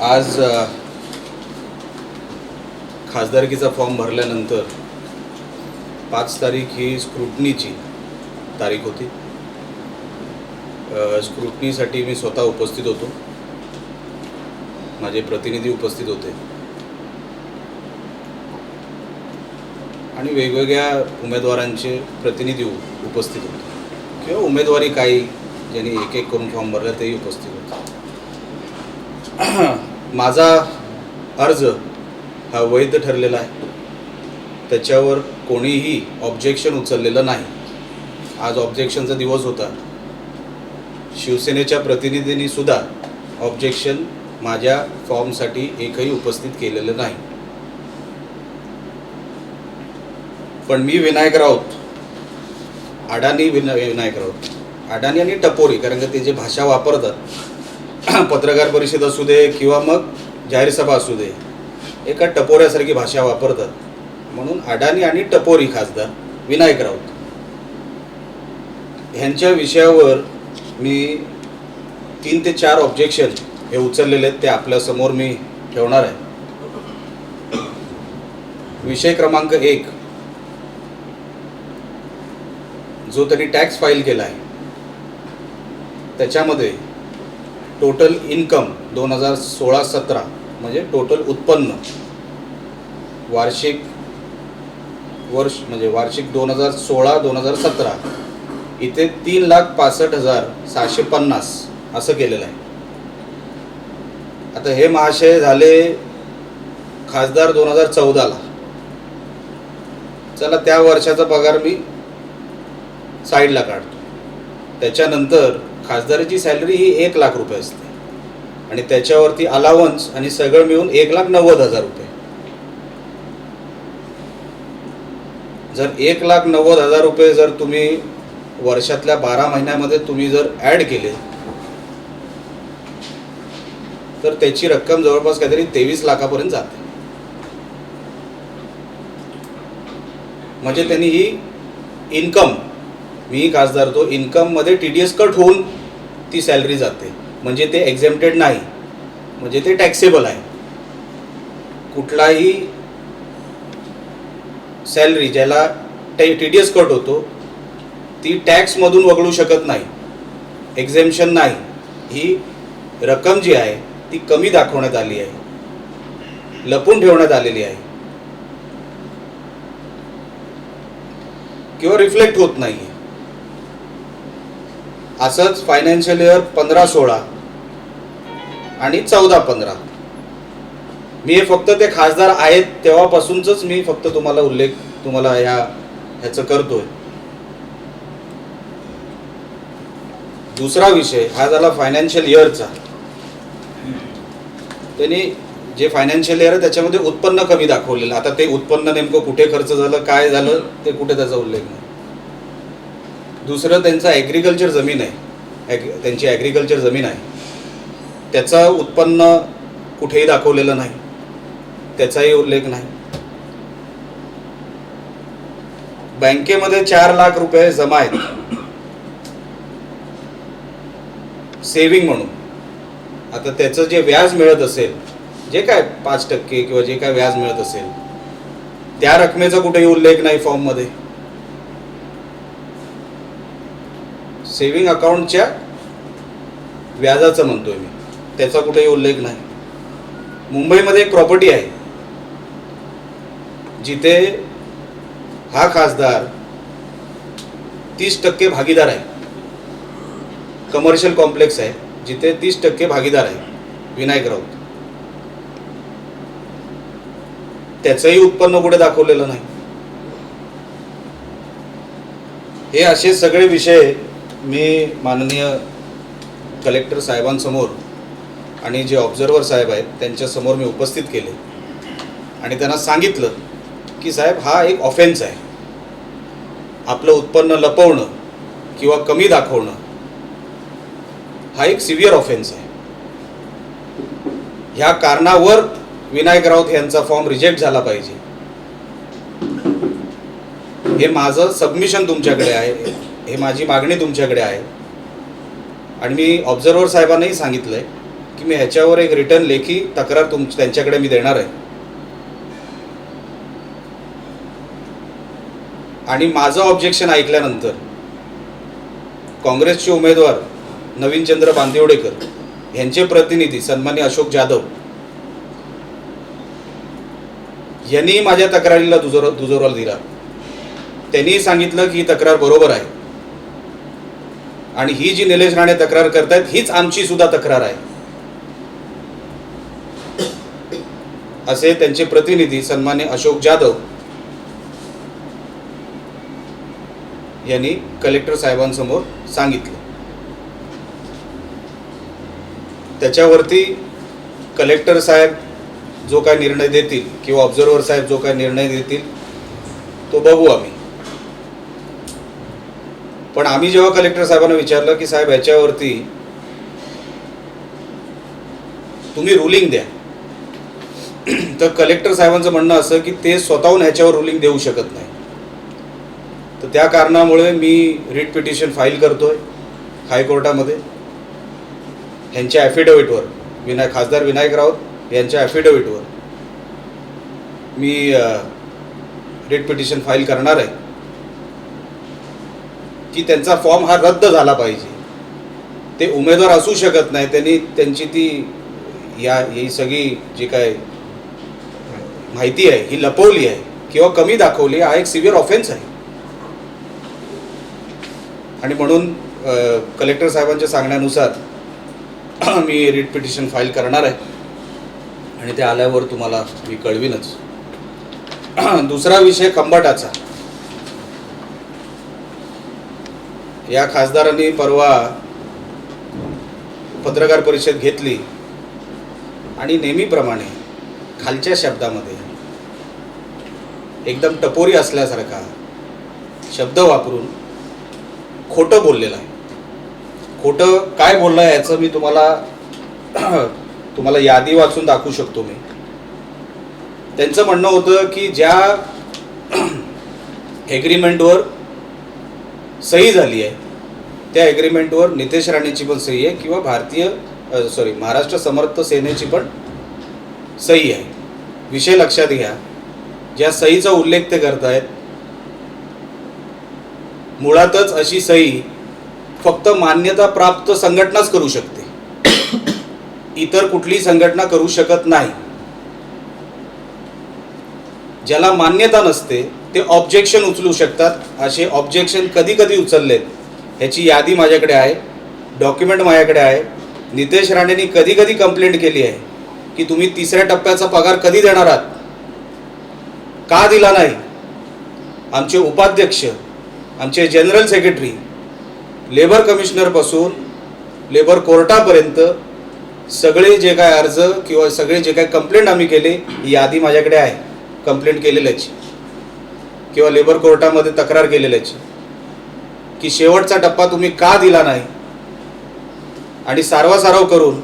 आज खासदारकीचा फॉर्म भरल्यानंतर पाच तारीख ही स्क्रुटनीची तारीख होती. स्क्रुटनीसाठी मी स्वतः उपस्थित होतो. माझे प्रतिनिधी उपस्थित होते. आणि वेगवेगळ्या उमेदवारांचे प्रतिनिधी उपस्थित होते. किंवा उमेदवारी काही ज्यांनी एक एक करून फॉर्म भरला तेही उपस्थित होते. माझा अर्ज हा वैध ठरलेला आहे. त्याच्यावर कोणीही ऑब्जेक्शन उचललेलं नाही. आज ऑब्जेक्शनचा दिवस होता. शिवसेनेच्या प्रतिनिधींनी सुद्धा ऑब्जेक्शन माझ्या फॉर्मसाठी एकही उपस्थित केलेलं नाही. पण मी विनायक राऊत अडाणी विना विनायक राऊत अडाणी आणि टपोरी कारण का ते जे भाषा वापरतात पत्रकार परिषद असू दे किंवा मग जाहीर सभा असू दे एका टपोऱ्यासारखी भाषा वापरतात. म्हणून अडाणी आणि टपोरी खासदार विनायक राऊत. ह्यांच्या विषयावर मी तीन ते चार ऑब्जेक्शन हे उचललेले आहेत ते आपल्यासमोर मी ठेवणार आहे. विषय क्रमांक एक. जो त्यांनी टॅक्स फाईल केला आहे त्याच्यामध्ये टोटल इन्कम दोन हजार सोळा सतरा म्हणजे टोटल उत्पन्न वार्षिक वर्ष म्हणजे वार्षिक दोन हजार सोळा दोन हजार सतरा इथे तीन लाख पासष्ट हजार सहाशे पन्नास असं केलेलं आहे. आता हे महाशय झाले खासदार दोन हजार चौदाला. चला त्या वर्षाचा पगार मी साईडला काढतो. त्याच्यानंतर खासदाराची सॅलरी ही एक लाख रुपये असते. आणि त्याच्यावरती अलावन्स आणि सगळं मिळून एक लाख नव्वद हजार रुपये. जर एक लाख नव्वद हजार रुपये जर तुम्ही वर्षातल्या बारा महिन्यामध्ये तुम्ही जर ॲड केले तर त्याची रक्कम जवळपास काहीतरी तेवीस लाखापर्यंत जाते. म्हणजे त्यांनी ही इन्कम मी खासदार तो इन्कममध्ये टी डी एस कट होऊन ती सॅलरी जाते. म्हणजे ते एक्झेम्प्टेड नाही. म्हणजे ते टॅक्सेबल आहे. कुठलाही सॅलरी ज्याला टी डी एस कट होतो ती टॅक्समधून वगळू शकत नाही. एक्झेम्शन नाही. ही रक्कम जी आहे ती कमी दाखवण्यात आली आहे. लपून ठेवण्यात आलेली आहे. किंवा रिफ्लेक्ट होत नाही आहे असंच फायनान्शियल इयर पंधरा सोळा आणि चौदा पंधरा. मी हे फक्त ते खासदार आहेत तेव्हापासूनच मी फक्त तुम्हाला उल्लेख तुम्हाला ह्या ह्याचं करतोय. दुसरा विषय हा झाला फायनान्शियल इयरचा त्यांनी जे फायनान्शियल इयर आहे त्याच्यामध्ये उत्पन्न कमी दाखवलेलं. आता ते उत्पन्न नेमकं कुठे खर्च झालं काय झालं ते कुठे त्याचा उल्लेख नाही. दुसरं त्यांचं ॲग्रिकल्चर जमीन आहे. ॲग त्यांची ॲग्रिकल्चर जमीन आहे. त्याचं उत्पन्न कुठेही दाखवलेलं नाही. त्याचाही उल्लेख नाही. बँकेमध्ये चार लाख रुपये जमा आहेत. सेव्हिंग म्हणून. आता त्याचं जे व्याज मिळत असेल जे काय पाच टक्के किंवा जे काय व्याज मिळत असेल त्या रकमेचा कुठेही उल्लेख नाही फॉर्ममध्ये. सेविंग अकाउंटच्या व्याजाचं आहे मी. त्याचा कुठेही उल्लेख नाही. मुंबईमध्ये एक प्रॉपर्टी आहे. जिथे हा खासदार तीस टक्के भागीदार आहे. कमर्शियल कॉम्प्लेक्स आहे. जिथे तीस टक्के भागीदार आहे. विनायक राऊत. त्याचंही उत्पन्न कुठे दाखवलेलं नाही. हे असे सगळे विषय मी माननीय कलेक्टर साहेबांसमोर आणि जे ऑब्झर्वर साहेब आहेत त्यांच्यासमोर मी उपस्थित केले. आणि त्यांना सांगितलं की साहेब हा एक ऑफेन्स आहे. आपलं उत्पन्न लपवणं किंवा कमी दाखवणं हा एक सिव्हिअर ऑफेन्स आहे. ह्या कारणावर विनायक राऊत यांचा फॉर्म रिजेक्ट झाला पाहिजे. हे माझं सबमिशन तुमच्याकडे आहे. हे माझी मागणी तुमच्याकडे आहे. आणि मी ऑब्झर्वर साहेबांनाही सांगितलं आहे की मी ह्याच्यावर एक रिटर्न लेखी तक्रार तुम त्यांच्याकडे मी देणार आहे. आणि माझं ऑब्जेक्शन ऐकल्यानंतर काँग्रेसचे उमेदवार नवीनचंद्र बांदिवडेकर यांचे प्रतिनिधी सन्मान्य अशोक जाधव यांनी माझ्या तक्रारीला दुजोर दुजोरा दिला. त्यांनी सांगितलं की ही तक्रार बरोबर आहे. आणि ही जी निलेश राणे तक्रार करतायत हीच आमची सुद्धा तक्रार आहे. असे त्यांचे प्रतिनिधी सन्मान्य अशोक जाधव यांनी कलेक्टर साहेबांसमोर सांगितलं. त्याच्यावरती कलेक्टर साहेब जो काय निर्णय देतील किंवा ऑब्झर्वर साहेब जो काय निर्णय देतील तो बघू आम्ही. पण आम्ही जेव्हा कलेक्टर साहेबांना विचारलं की साहेब ह्याच्यावरती तुम्ही रुलिंग द्या. तर कलेक्टर साहेबांचं म्हणणं असं की ते स्वतःहून ह्याच्यावर रुलिंग देऊ शकत नाही. तर त्या कारणामुळे मी रिट पिटिशन फाईल करतोय हायकोर्टामध्ये. ह्यांच्या ॲफिडेव्हिटवर विनायक खासदार विनायक राऊत यांच्या ॲफिडेव्हिटवर मी रिट पिटिशन फाईल करणार आहे. की त्यांचा फॉर्म हा रद्द झाला पाहिजे. ते उमेदवार असू शकत नाही त्यांनी त्यांची ती या ही सगळी जी काय माहिती आहे ही लपवली आहे किंवा कमी दाखवली हा एक सिव्हिअर ऑफेन्स आहे. आणि म्हणून कलेक्टर साहेबांच्या सांगण्यानुसार मी रिट पिटिशन फाईल करणार आहे. आणि ते आल्यावर तुम्हाला मी कळवीनच. दुसरा विषय खंबाटाचा. या खासदारांनी परवा पत्रकार परिषद घेतली आणि नेहमीप्रमाणे खालच्या शब्दामध्ये एकदम टपोरी असल्यासारखा शब्द वापरून खोटं बोललेलं आहे. खोटं काय बोललं आहे याचं मी तुम्हाला तुम्हाला यादी वाचून दाखवू शकतो मी. त्यांचं म्हणणं होतं की ज्या एग्रीमेंटवर सही झाली आहे. त्या एग्रीमेंटवर नितेश राणेची पण सही आहे किंवा भारतीय सॉरी महाराष्ट्र समर्थ सेनेची पण सही आहे. विषय लक्षात घ्या. ज्या सहीचा उल्लेख ते करतायत मुळातच अशी सही फक्त मान्यता प्राप्त संघटनाच करू शकते. इतर कुठली संघटना करू शकत नाही. ज्याला मान्यता नसते ते ऑब्जेक्शन उचलू शकतात. असे ऑब्जेक्शन कधी कधी उचललेत ह्याची यादी माझ्याकडे आहे. डॉक्युमेंट माझ्याकडे आहे. नितेश राणेंनी कधी कधी कंप्लेंट केली आहे की तुम्ही तिसऱ्या टप्प्याचा पगार कधी देणार आहात? का दिला नाही? आमचे उपाध्यक्ष आमचे जनरल सेक्रेटरी लेबर कमिशनरपासून लेबर कोर्टापर्यंत सगळे जे काय अर्ज किंवा सगळे जे काय कंप्लेंट आम्ही केले ही यादी माझ्याकडे आहे. कंप्लेंट केलेल्याची. किंवा लेबर कोर्टामध्ये तक्रार केलेल्याची की शेवटचा टप्पा तुम्ही का दिला नाही? आणि सारवासारव करून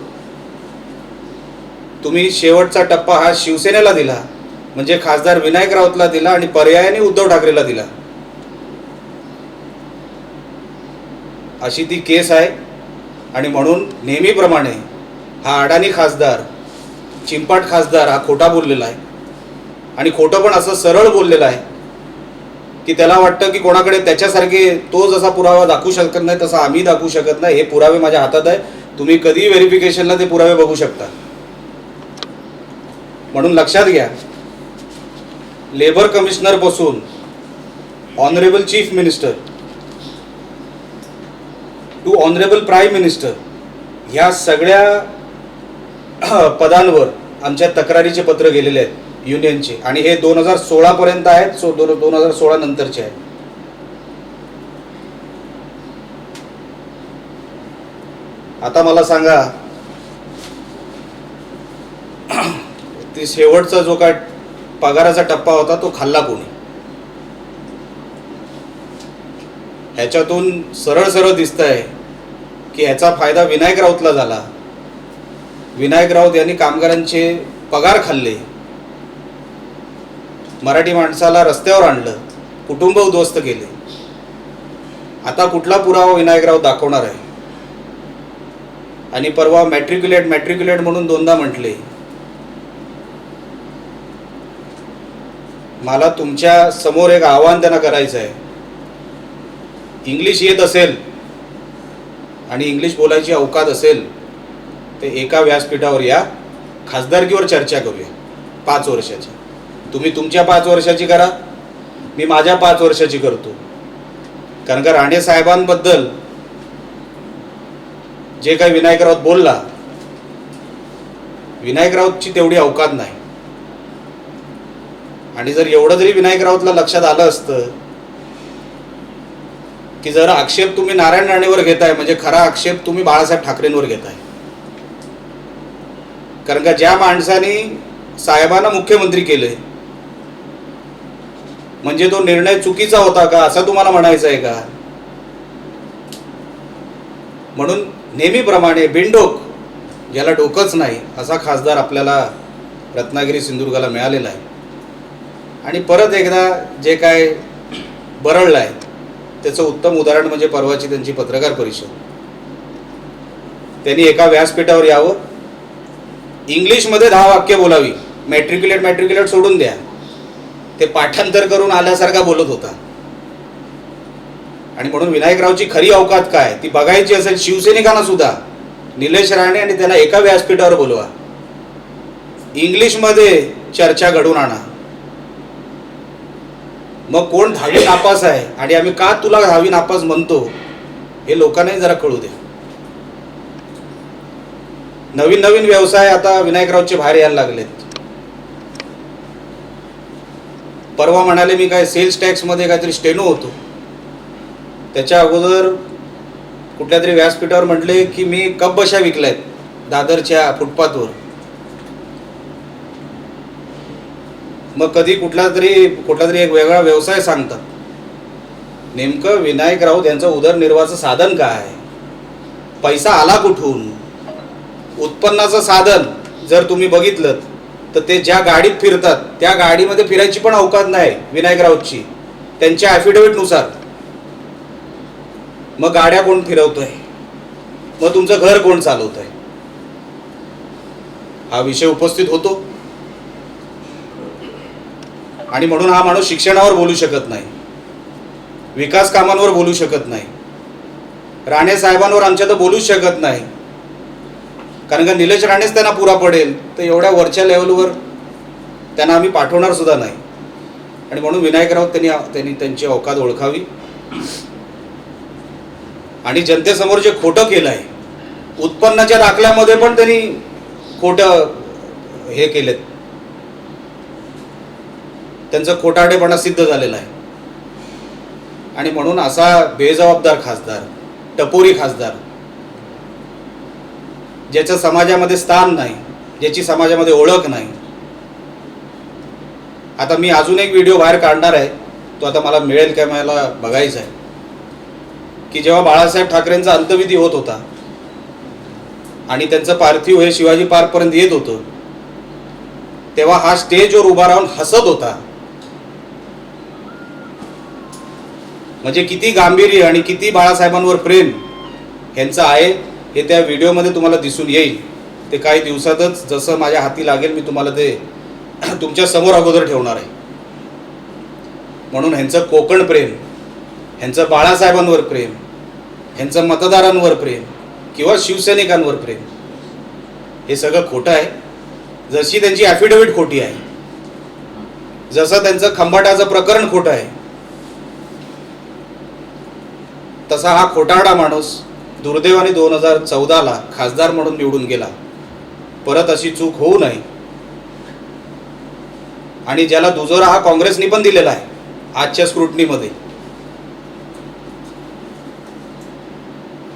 तुम्ही शेवटचा टप्पा हा शिवसेनेला दिला म्हणजे खासदार विनायक राऊतला दिला आणि पर्यायाने उद्धव ठाकरेला दिला. अशी ती केस आहे आणि म्हणून नेहमीप्रमाणे हा अडाणी खासदार चिंपाट खासदार हा खोटा बोललेला आहे. आणि खोटं पण असं सरळ बोललेलं आहे. की त्याला वाटतं की कोणाकडे त्याच्यासारखे तो जसा पुरावा दाखवू शकत नाही तसा आम्ही दाखवू शकत नाही. हे पुरावे माझ्या हातात आहे. तुम्ही कधी व्हेरिफिकेशनला ते पुरावे बघू शकता. म्हणून लक्षात घ्या. लेबर कमिशनर बसून honourable chief minister to honourable prime minister ह्या सगळ्या पदांवर आमच्या तक्रारीचे पत्र गेलेले आहेत. युनियनचे. आणि हे दोन हजार सोळापर्यंत आहेत सो दोन दोन हजार सोळा नंतरचे आहेत. आता मला सांगा ती शेवटचा जो काय पगाराचा टप्पा होता तो खाल्ला कोणी? ह्याच्यातून सरळ सरळ दिसत आहे की ह्याचा फायदा विनायक राऊतला झाला. विनायक राऊत यांनी कामगारांचे पगार खाल्ले. मराठी माणसाला रस्त्यावर आणलं. कुटुंब उद्ध्वस्त केले. आता कुठला पुरावा विनायकराव दाखवणार आहे? आणि परवा मॅट्रिक्युलेट मॅट्रिक्युलेट म्हणून दोनदा म्हटले. मला तुमच्यासमोर एक आव्हान त्यांना करायचं आहे. इंग्लिश येत असेल आणि इंग्लिश बोलायची अवकात असेल ते एका व्यासपीठावर या. खासदारकीवर चर्चा करूया. पाच वर्षाची. तुम्ही तुमच्या पाच वर्षाची करा मी माझ्या पाच वर्षाची करतो. कारण का राणे साहेबांबद्दल जे काही विनायक राऊत बोलला विनायक राऊतची तेवढी अवकात नाही. आणि जर एवढं जरी विनायक राऊतला लक्षात आलं असतं की जर आक्षेप तुम्ही नारायण राणेवर घेताय म्हणजे खरा आक्षेप तुम्ही बाळासाहेब ठाकरेंवर घेताय. कारण का ज्या माणसाने साहेबांना मुख्यमंत्री केलंय म्हणजे तो निर्णय चुकीचा होता का? असं तुम्हाला म्हणायचं आहे का? म्हणून नेहमीप्रमाणे बिनडोक ज्याला डोकंच नाही असा खासदार आपल्याला रत्नागिरी सिंधुदुर्गाला मिळालेला आहे. आणि परत एकदा जे काय बरळलं आहे त्याचं उत्तम उदाहरण म्हणजे परवाची त्यांची पत्रकार परिषद. त्यांनी एका व्यासपीठावर यावं. इंग्लिशमध्ये दहा वाक्य बोलावी. मॅट्रिक्युलेट मॅट्रिक्युलेट सोडून द्या. ते पाठांतर करून आल्यासारखा बोलत होता. आणि म्हणून विनायकरावची खरी अवकात काय? ती बघायची असेल शिवसैनिकांना सुद्धा. निलेश राणे आणि त्यांना एका व्यासपीठावर बोलवा. इंग्लिशमध्ये चर्चा घडून आणा. मग कोण दहावी नापास आहे? आणि आम्ही का तुला दहावी नापास म्हणतो? हे लोकांनाही जरा कळू द्या नवीन नवीन व्यवसाय आता विनायकरावचे बाहेर यायला लागलेत. परवा म्हणाले मी काय सेल्स टॅक्समध्ये काहीतरी स्टेनो होतो. त्याच्या अगोदर कुठल्या तरी व्यासपीठावर म्हटले की मी कप बशा विकल्यात दादरच्या फुटपाथवर. मग कधी कुठला तरी कुठला तरी एक वेगळा व्यवसाय सांगतात. नेमकं विनायक राऊत यांचं उदरनिर्वाहाचं साधन काय? पैसा आला कुठून? उत्पन्नाचं साधन जर तुम्ही बघितलं तर ते ज्या गाडीत फिरतात त्या गाडीमध्ये फिरायची पण अवकात नाही विनायक राऊतची त्यांच्या ॲफिडेव्हिटनुसार मग गाड्या कोण फिरवतोय? मग तुमचं घर कोण चालवतोय? हा विषय उपस्थित होतो. आणि म्हणून हा माणूस शिक्षणावर बोलू शकत नाही. विकास कामांवर बोलू शकत नाही. राणे साहेबांवर आमच्या तर बोलूच शकत नाही. कारण का निलेश राणेच त्यांना पुरा पडेल तर एवढ्या वरच्या लेवलवर त्यांना आम्ही पाठवणार सुद्धा नाही. आणि म्हणून विनायक राऊत त्यांनी त्यांनी त्यांची औकात ओळखावी. आणि जनतेसमोर जे खोटं केलं आहे उत्पन्नाच्या दाखल्यामध्ये पण त्यांनी खोटं हे केलेत. त्यांचं खोटाडेपणा सिद्ध झालेला आहे. आणि म्हणून असा बेजबाबदार खासदार टपोरी खासदार ज्याचं समाजामध्ये स्थान नाही ज्याची समाजामध्ये ओळख नाही. आता मी अजून एक व्हिडिओ बाहेर काढणार आहे. तो आता मला मिळेल काय मला बघायचा आहे. की जेव्हा बाळासाहेब ठाकरेंचा अंतविधी होत होता आणि त्यांचं पार्थिव हे शिवाजी पार्कपर्यंत येत होतं तेव्हा हा स्टेजवर उभा राहून हसत होता. म्हणजे किती गांभीर्य आणि किती बाळासाहेबांवर प्रेम ह्यांचं आहे. हे त्या व्हिडिओमध्ये तुम्हाला दिसून येईल. ते काही दिवसातच जसं माझ्या हाती लागेल मी तुम्हाला ते तुमच्यासमोर अगोदर ठेवणार आहे. म्हणून ह्यांचं कोकण प्रेम ह्यांचं बाळासाहेबांवर प्रेम ह्यांचं मतदारांवर प्रेम किंवा शिवसैनिकांवर प्रेम हे सगळं खोटं आहे. जशी त्यांची ॲफिडेव्हिट खोटी आहे जसं त्यांचं खंबाटाचं प्रकरण खोटं आहे तसा हा खोटारडा माणूस दुर्दैवाने दोन हजार चौदाला खासदार म्हणून निवडून गेला. परत अशी चूक होऊ नये. आणि ज्याला दुजोरा हा काँग्रेसनी पण दिलेला आहे आजच्या स्क्रुटनीमध्ये.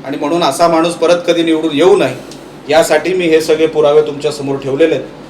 आणि म्हणून असा माणूस परत कधी निवडून येऊ नये यासाठी मी हे सगळे पुरावे तुमच्यासमोर ठेवलेले आहेत.